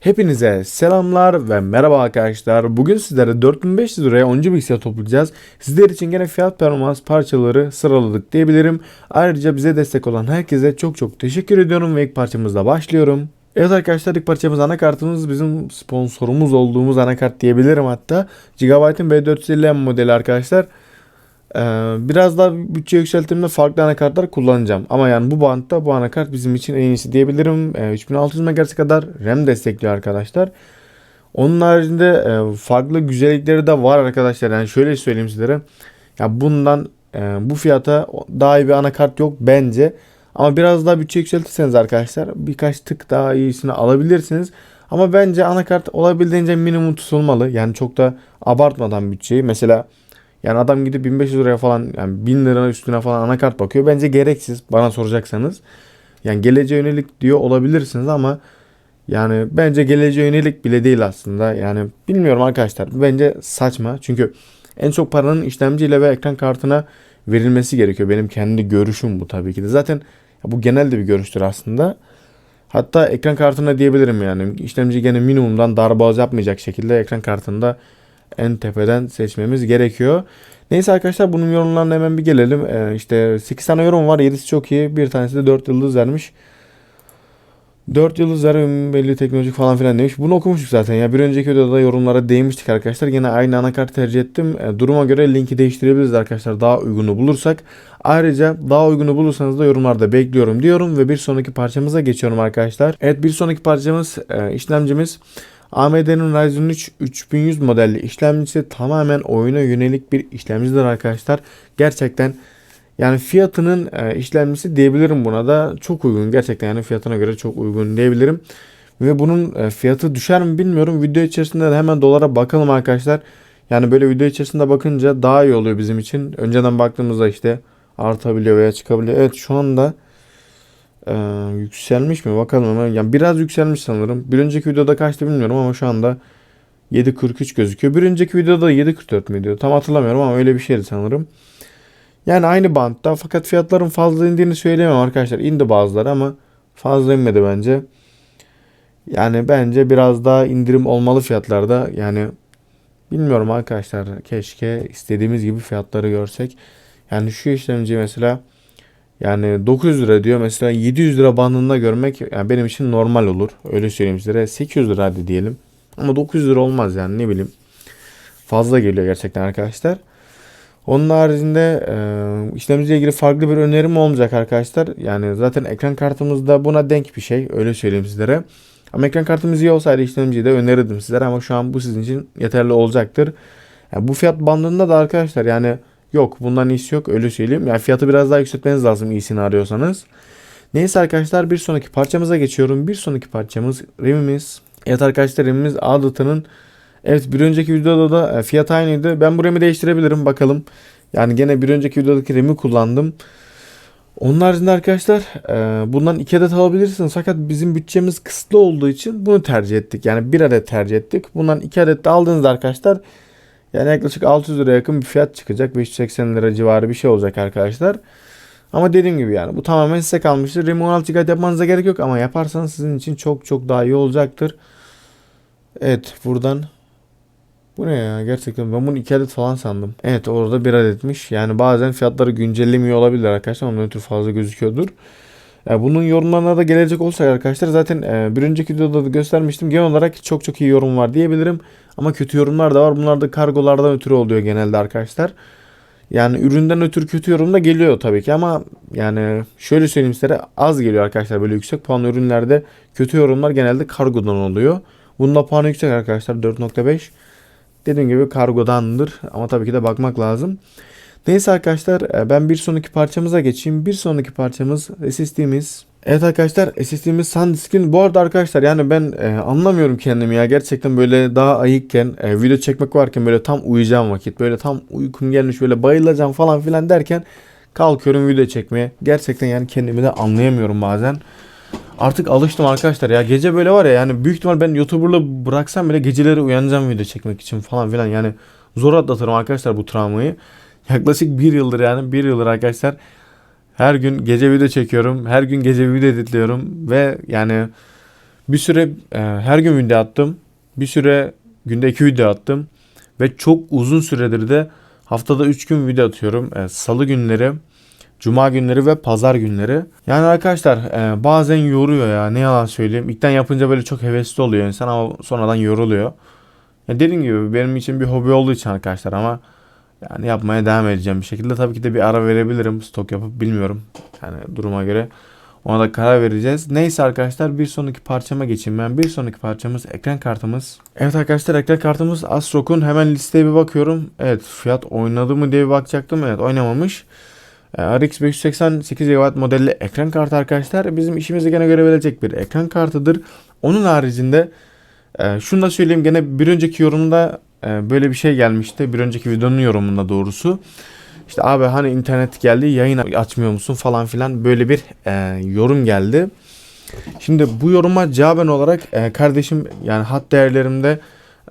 Hepinize selamlar ve merhaba arkadaşlar. Bugün sizlere 4500 liraya oyuncu bilgisayar toplayacağız. Sizler için gene fiyat performans parçaları sıraladık diyebilirim. Ayrıca bize destek olan herkese çok çok teşekkür ediyorum ve ilk parçamızla başlıyorum. Evet arkadaşlar ilk parçamız anakartımız bizim sponsorumuz olduğumuz anakart diyebilirim hatta. Gigabyte'ın B450M modeli arkadaşlar. Ee, biraz daha bütçe yükselttiğimde farklı anakartlar kullanacağım. Ama yani bu bantta bu anakart bizim için en iyisi diyebilirim. Ee, 3600 MHz kadar RAM destekliyor arkadaşlar. Onun haricinde e, farklı güzellikleri de var arkadaşlar. Yani şöyle söyleyeyim sizlere. Ya bundan e, bu fiyata daha iyi bir anakart yok bence. Ama biraz daha bütçe yükseltirseniz arkadaşlar birkaç tık daha iyisini alabilirsiniz. Ama bence anakart olabildiğince minimum tutulmalı. Yani çok da abartmadan bütçeyi. Mesela yani adam gidip 1500 liraya falan yani 1000 lira üstüne falan anakart bakıyor. Bence gereksiz bana soracaksanız. Yani geleceğe yönelik diyor olabilirsiniz ama yani bence geleceğe yönelik bile değil aslında. Yani bilmiyorum arkadaşlar. Bence saçma. Çünkü en çok paranın işlemciyle ve ekran kartına verilmesi gerekiyor. Benim kendi görüşüm bu tabii ki de. Zaten bu genel de bir görüştür aslında. Hatta ekran kartına diyebilirim yani. İşlemci gene minimumdan darboğaz yapmayacak şekilde ekran kartında en tepeden seçmemiz gerekiyor. Neyse arkadaşlar bunun yorumlarına hemen bir gelelim. Ee, işte 8 tane yorum var. 7'si çok iyi. Bir tanesi de 4 yıldız vermiş. 4 yıldız verim belli teknolojik falan filan demiş. Bunu okumuştuk zaten ya. Bir önceki videoda yorumlara değinmiştik arkadaşlar. Yine aynı anakart tercih ettim. E, duruma göre linki değiştirebiliriz arkadaşlar. Daha uygunu bulursak. Ayrıca daha uygunu bulursanız da yorumlarda bekliyorum diyorum. Ve bir sonraki parçamıza geçiyorum arkadaşlar. Evet bir sonraki parçamız e, işlemcimiz. AMD'nin Ryzen 3 3100 modelli işlemcisi tamamen oyuna yönelik bir işlemcidir arkadaşlar. Gerçekten yani fiyatının e, işlemcisi diyebilirim buna da çok uygun. Gerçekten yani fiyatına göre çok uygun diyebilirim. Ve bunun e, fiyatı düşer mi bilmiyorum. Video içerisinde de hemen dolara bakalım arkadaşlar. Yani böyle video içerisinde bakınca daha iyi oluyor bizim için. Önceden baktığımızda işte artabiliyor veya çıkabiliyor. Evet şu anda ee, yükselmiş mi bakalım hemen. Yani biraz yükselmiş sanırım. Bir önceki videoda kaçtı bilmiyorum ama şu anda 7.43 gözüküyor. Bir önceki videoda 7.44 müydü? Tam hatırlamıyorum ama öyle bir şeydi sanırım. Yani aynı bantta fakat fiyatların fazla indiğini söyleyemem arkadaşlar. İndi bazıları ama fazla inmedi bence. Yani bence biraz daha indirim olmalı fiyatlarda. Yani bilmiyorum arkadaşlar. Keşke istediğimiz gibi fiyatları görsek. Yani şu işlemci mesela yani 900 lira diyor mesela 700 lira bandında görmek yani benim için normal olur. Öyle söyleyeyim sizlere. 800 lira hadi diyelim. Ama 900 lira olmaz yani ne bileyim. Fazla geliyor gerçekten arkadaşlar. Onun haricinde e, işlemciyle ilgili farklı bir önerim olmayacak arkadaşlar. Yani zaten ekran kartımızda buna denk bir şey. Öyle söyleyeyim sizlere. Ama ekran kartımız iyi olsaydı işlemciyi de önerirdim sizlere. Ama şu an bu sizin için yeterli olacaktır. Yani bu fiyat bandında da arkadaşlar yani Yok bundan iyisi yok öyle söyleyeyim. Yani fiyatı biraz daha yükseltmeniz lazım iyisini arıyorsanız. Neyse arkadaşlar bir sonraki parçamıza geçiyorum. Bir sonraki parçamız RAM'imiz. Evet arkadaşlar RAM'imiz Adata'nın Evet bir önceki videoda da e, fiyat aynıydı. Ben bu RAM'i değiştirebilirim bakalım. Yani gene bir önceki videodaki RAM'i kullandım. Onun haricinde arkadaşlar e, bundan 2 adet alabilirsiniz. Fakat bizim bütçemiz kısıtlı olduğu için bunu tercih ettik. Yani bir adet tercih ettik. Bundan 2 adet de aldığınızda arkadaşlar yani yaklaşık 600 lira yakın bir fiyat çıkacak. 580 lira civarı bir şey olacak arkadaşlar. Ama dediğim gibi yani bu tamamen size kalmıştır. RAM 16 GB yapmanıza gerek yok ama yaparsanız sizin için çok çok daha iyi olacaktır. Evet buradan bu ne ya gerçekten ben bunu 2 adet falan sandım. Evet orada 1 adetmiş. Yani bazen fiyatları güncellemiyor olabilir arkadaşlar. Ondan ötürü fazla gözüküyordur. Bunun yorumlarına da gelecek olsak arkadaşlar zaten e, bir önceki videoda da göstermiştim. Genel olarak çok çok iyi yorum var diyebilirim. Ama kötü yorumlar da var. Bunlar da kargolardan ötürü oluyor genelde arkadaşlar. Yani üründen ötürü kötü yorum da geliyor tabii ki ama yani şöyle söyleyeyim size az geliyor arkadaşlar böyle yüksek puan ürünlerde kötü yorumlar genelde kargodan oluyor. Bunda puanı yüksek arkadaşlar 4.5. Dediğim gibi kargodandır ama tabii ki de bakmak lazım. Neyse arkadaşlar e, ben bir sonraki parçamıza geçeyim. Bir sonraki parçamız SSD'miz. Evet arkadaşlar SSD'miz SanDisk'in. Bu arada arkadaşlar yani ben e, anlamıyorum kendimi ya. Gerçekten böyle daha ayıkken e, video çekmek varken böyle tam uyuyacağım vakit. Böyle tam uykum gelmiş böyle bayılacağım falan filan derken kalkıyorum video çekmeye. Gerçekten yani kendimi de anlayamıyorum bazen. Artık alıştım arkadaşlar ya. Gece böyle var ya yani büyük ihtimal ben YouTuber'la bıraksam bile geceleri uyanacağım video çekmek için falan filan. Yani zor atlatırım arkadaşlar bu travmayı. Yaklaşık bir yıldır yani bir yıldır arkadaşlar her gün gece video çekiyorum. Her gün gece video editliyorum ve yani Bir süre e, her gün video attım. Bir süre günde iki video attım. Ve çok uzun süredir de haftada 3 gün video atıyorum. E, Salı günleri, Cuma günleri ve Pazar günleri. Yani arkadaşlar e, bazen yoruyor ya ne yalan söyleyeyim. İlkten yapınca böyle çok hevesli oluyor insan ama sonradan yoruluyor. Ya dediğim gibi benim için bir hobi olduğu için arkadaşlar ama yani yapmaya devam edeceğim bir şekilde. Tabii ki de bir ara verebilirim stok yapıp bilmiyorum. Yani duruma göre ona da karar vereceğiz. Neyse arkadaşlar bir sonraki parçama geçeyim ben. Bir sonraki parçamız ekran kartımız. Evet arkadaşlar ekran kartımız Astrok'un hemen listeye bir bakıyorum. Evet fiyat oynadı mı diye bir bakacaktım. Evet oynamamış. Ee, RX 588 GB modelli ekran kartı arkadaşlar. Bizim işimizi gene görebilecek bir ekran kartıdır. Onun haricinde e, şunu da söyleyeyim gene bir önceki yorumda böyle bir şey gelmişti. Bir önceki videonun yorumunda doğrusu. İşte abi hani internet geldi yayın açmıyor musun falan filan böyle bir e, yorum geldi. Şimdi bu yoruma cevaben olarak e, kardeşim yani hat değerlerimde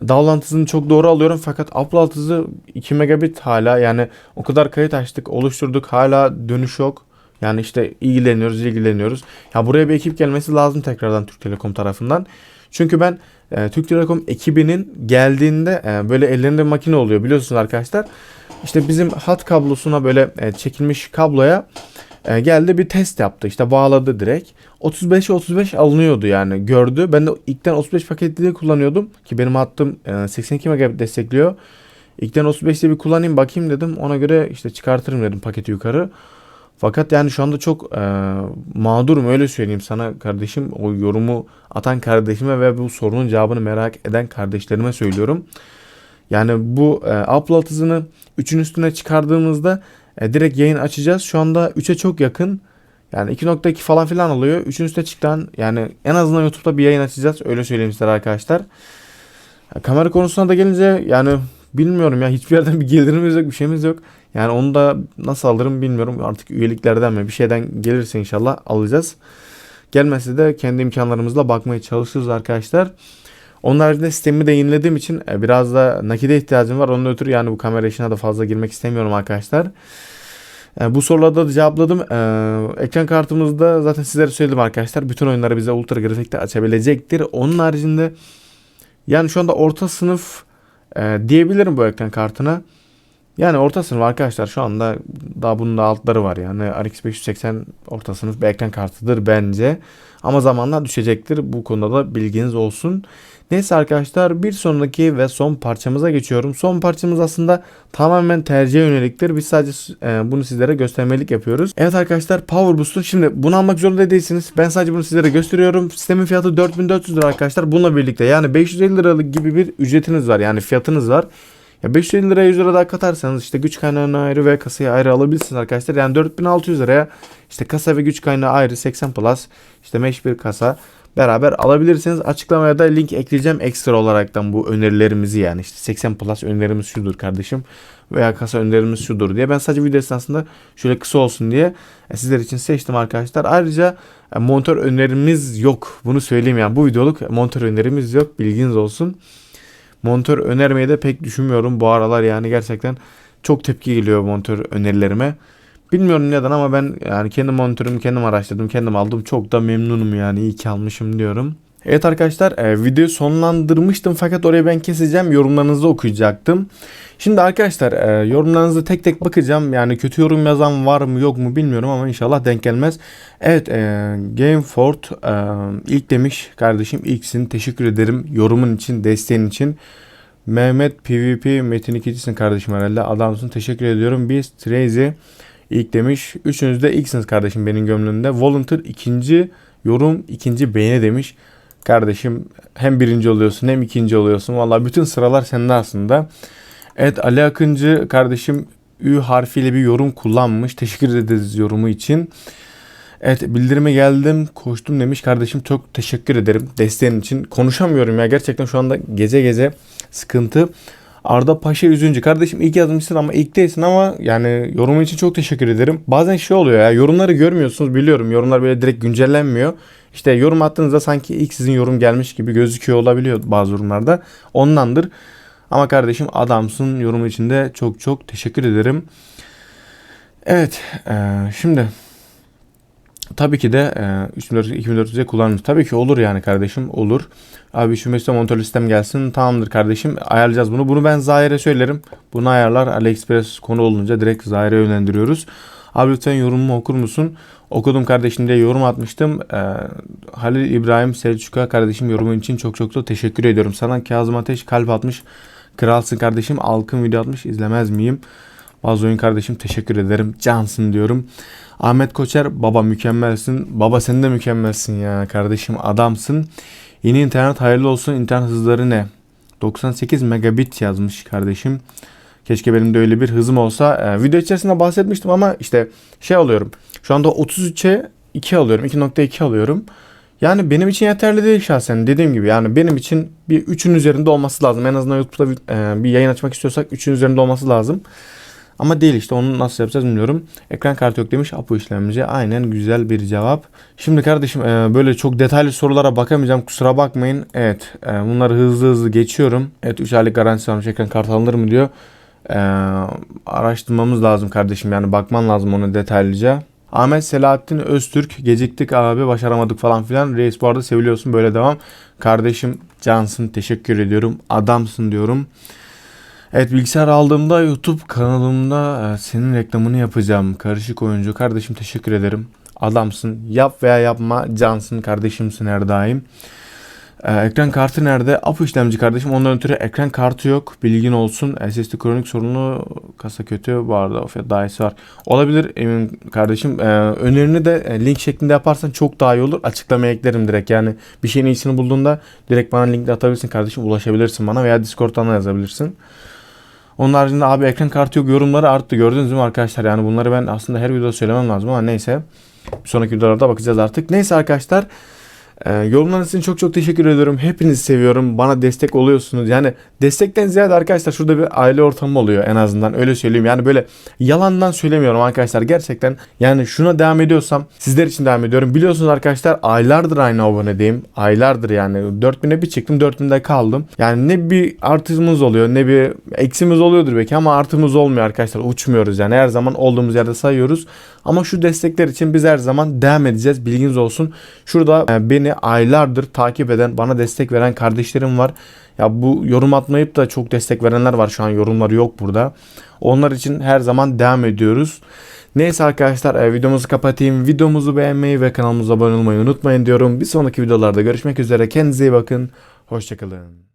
download hızını çok doğru alıyorum fakat upload hızı 2 megabit hala yani o kadar kayıt açtık oluşturduk hala dönüş yok. Yani işte ilgileniyoruz ilgileniyoruz. Ya buraya bir ekip gelmesi lazım tekrardan Türk Telekom tarafından. Çünkü ben e, Türk Telekom ekibinin geldiğinde e, böyle ellerinde makine oluyor biliyorsunuz arkadaşlar. İşte bizim hat kablosuna böyle e, çekilmiş kabloya e, geldi bir test yaptı. İşte bağladı direkt. 35 35 alınıyordu yani gördü. Ben de ilkten 35 paketli kullanıyordum ki benim hattım e, 82 megabit destekliyor. İlkten 35'te bir kullanayım bakayım dedim. Ona göre işte çıkartırım dedim paketi yukarı. Fakat yani şu anda çok e, mağdurum öyle söyleyeyim sana kardeşim. O yorumu atan kardeşime ve bu sorunun cevabını merak eden kardeşlerime söylüyorum. Yani bu e, upload hızını 3'ün üstüne çıkardığımızda e, direkt yayın açacağız. Şu anda 3'e çok yakın. Yani 2.2 falan filan oluyor. 3'ün üstüne çıktan yani en azından YouTube'da bir yayın açacağız. Öyle söyleyeyim size arkadaşlar. Kamera konusuna da gelince yani bilmiyorum ya hiçbir yerden bir gelirimiz yok bir şeyimiz yok. Yani onu da nasıl alırım bilmiyorum. Artık üyeliklerden mi bir şeyden gelirse inşallah alacağız. Gelmezse de kendi imkanlarımızla bakmaya çalışırız arkadaşlar. Onun haricinde sistemi de yenilediğim için e, biraz da nakide ihtiyacım var. Onun ötürü yani bu kamera işine de fazla girmek istemiyorum arkadaşlar. E, bu sorularda da cevapladım. E, ekran kartımızda zaten sizlere söyledim arkadaşlar. Bütün oyunları bize ultra grafikte açabilecektir. Onun haricinde yani şu anda orta sınıf diyebilirim bu ekran kartına. Yani orta sınıf arkadaşlar şu anda daha bunun da altları var yani RX 580 orta sınıf bir ekran kartıdır bence. Ama zamanla düşecektir. Bu konuda da bilginiz olsun. Neyse arkadaşlar bir sonraki ve son parçamıza geçiyorum. Son parçamız aslında tamamen tercihe yöneliktir. Biz sadece e, bunu sizlere göstermelik yapıyoruz. Evet arkadaşlar Power Boost'un şimdi bunu almak zorunda değilsiniz. Ben sadece bunu sizlere gösteriyorum. Sistemin fiyatı 4400 lira arkadaşlar. Bununla birlikte yani 550 liralık gibi bir ücretiniz var. Yani fiyatınız var. Ya 550 liraya 100 lira daha katarsanız işte güç kaynağını ayrı ve kasayı ayrı alabilirsiniz arkadaşlar. Yani 4600 liraya işte kasa ve güç kaynağı ayrı 80 plus işte mesh bir kasa beraber alabilirsiniz. Açıklamaya da link ekleyeceğim ekstra olaraktan bu önerilerimizi yani işte 80 plus önerimiz şudur kardeşim veya kasa önerimiz şudur diye. Ben sadece video esnasında şöyle kısa olsun diye e, sizler için seçtim arkadaşlar. Ayrıca e, monitör önerimiz yok. Bunu söyleyeyim yani bu videoluk monitör önerimiz yok. Bilginiz olsun. Monitör önermeyi de pek düşünmüyorum bu aralar yani gerçekten çok tepki geliyor monitör önerilerime. Bilmiyorum neden ama ben yani kendi monitörümü kendim araştırdım, kendim aldım. Çok da memnunum yani iyi ki almışım diyorum. Evet arkadaşlar e, videoyu sonlandırmıştım fakat orayı ben keseceğim yorumlarınızı okuyacaktım. Şimdi arkadaşlar e, yorumlarınızı tek tek bakacağım. Yani kötü yorum yazan var mı yok mu bilmiyorum ama inşallah denk gelmez. Evet e, Gameford e, ilk demiş kardeşim ilksin teşekkür ederim yorumun için desteğin için. Mehmet PvP Metin 2'cisin kardeşim herhalde adamsın teşekkür ediyorum. Biz Trazy ilk demiş. Üçünüz de ilksiniz kardeşim benim gönlümde. Volunteer ikinci yorum ikinci beğeni demiş. Kardeşim hem birinci oluyorsun hem ikinci oluyorsun. Valla bütün sıralar sende aslında. Evet Ali Akıncı kardeşim Ü harfiyle bir yorum kullanmış. Teşekkür ederiz yorumu için. Evet bildirime geldim koştum demiş kardeşim çok teşekkür ederim desteğin için. Konuşamıyorum ya gerçekten şu anda gece gece sıkıntı. Arda Paşa Üzüncü kardeşim ilk yazmışsın ama ilk değilsin ama yani yorumun için çok teşekkür ederim. Bazen şey oluyor ya yorumları görmüyorsunuz biliyorum yorumlar böyle direkt güncellenmiyor. İşte yorum attığınızda sanki ilk sizin yorum gelmiş gibi gözüküyor olabiliyor bazı yorumlarda. Ondandır. Ama kardeşim adamsın yorumu için de çok çok teşekkür ederim. Evet ee, şimdi Tabii ki de e, 3400'e kullanmış. Tabii ki olur yani kardeşim olur. Abi şu Mesut monitör sistem gelsin. Tamamdır kardeşim ayarlayacağız bunu. Bunu ben Zahir'e söylerim. Bunu ayarlar AliExpress konu olunca direkt Zahir'e yönlendiriyoruz. Abi lütfen yorumumu okur musun? Okudum kardeşim diye yorum atmıştım. Ee, Halil İbrahim Selçuk'a kardeşim yorumun için çok çok da teşekkür ediyorum. Sana Kazım Ateş kalp atmış. Kralsın kardeşim. Alkın video atmış. izlemez miyim? Bazı oyun kardeşim teşekkür ederim. Cansın diyorum. Ahmet Koçer baba mükemmelsin. Baba sen de mükemmelsin ya kardeşim adamsın. Yeni internet hayırlı olsun. İnternet hızları ne? 98 megabit yazmış kardeşim. Keşke benim de öyle bir hızım olsa. Ee, video içerisinde bahsetmiştim ama işte şey alıyorum. Şu anda 33'e 2 alıyorum. 2.2 alıyorum. Yani benim için yeterli değil şahsen. Dediğim gibi yani benim için bir 3'ün üzerinde olması lazım. En azından YouTube'da bir, e, bir yayın açmak istiyorsak 3'ün üzerinde olması lazım. Ama değil işte onu nasıl yapacağız bilmiyorum. Ekran kartı yok demiş Apo işlemci. Aynen güzel bir cevap. Şimdi kardeşim e, böyle çok detaylı sorulara bakamayacağım. Kusura bakmayın. Evet e, bunları hızlı hızlı geçiyorum. Evet 3 aylık garantisi varmış ekran kartı alınır mı diyor. E, araştırmamız lazım kardeşim yani bakman lazım onu detaylıca. Ahmet Selahattin Öztürk geciktik abi başaramadık falan filan. Reis bu arada seviliyorsun böyle devam. Kardeşim cansın teşekkür ediyorum. Adamsın diyorum. Evet bilgisayar aldığımda YouTube kanalımda e, senin reklamını yapacağım. Karışık oyuncu kardeşim teşekkür ederim. Adamsın. Yap veya yapma cansın kardeşimsin her daim. Ee, ekran kartı nerede? Apo işlemci kardeşim. Ondan ötürü ekran kartı yok. Bilgin olsun. SSD kronik sorunu kasa kötü. Bu arada Ofet daha iyisi var. Olabilir emin kardeşim. Ee, önerini de e, link şeklinde yaparsan çok daha iyi olur. Açıklamaya eklerim direkt. Yani bir şeyin iyisini bulduğunda direkt bana linkle atabilirsin kardeşim. Ulaşabilirsin bana veya Discord'dan da yazabilirsin. Onun haricinde abi ekran kartı yok yorumları arttı. Gördünüz mü arkadaşlar? Yani bunları ben aslında her videoda söylemem lazım ama neyse. Bir sonraki videolarda bakacağız artık. Neyse arkadaşlar. Yorumlarınız için çok çok teşekkür ediyorum. Hepinizi seviyorum. Bana destek oluyorsunuz. Yani destekten ziyade arkadaşlar şurada bir aile ortamı oluyor en azından. Öyle söyleyeyim. Yani böyle yalandan söylemiyorum arkadaşlar. Gerçekten yani şuna devam ediyorsam sizler için devam ediyorum. Biliyorsunuz arkadaşlar aylardır aynı abonedeyim. Aylardır yani. 4000'e bir çıktım 4000'de kaldım. Yani ne bir artımız oluyor ne bir eksimiz oluyordur belki ama artımız olmuyor arkadaşlar. Uçmuyoruz yani. Her zaman olduğumuz yerde sayıyoruz. Ama şu destekler için biz her zaman devam edeceğiz. Bilginiz olsun. Şurada e, beni aylardır takip eden, bana destek veren kardeşlerim var. Ya bu yorum atmayıp da çok destek verenler var şu an yorumları yok burada. Onlar için her zaman devam ediyoruz. Neyse arkadaşlar e, videomuzu kapatayım. Videomuzu beğenmeyi ve kanalımıza abone olmayı unutmayın diyorum. Bir sonraki videolarda görüşmek üzere. Kendinize iyi bakın. Hoşçakalın.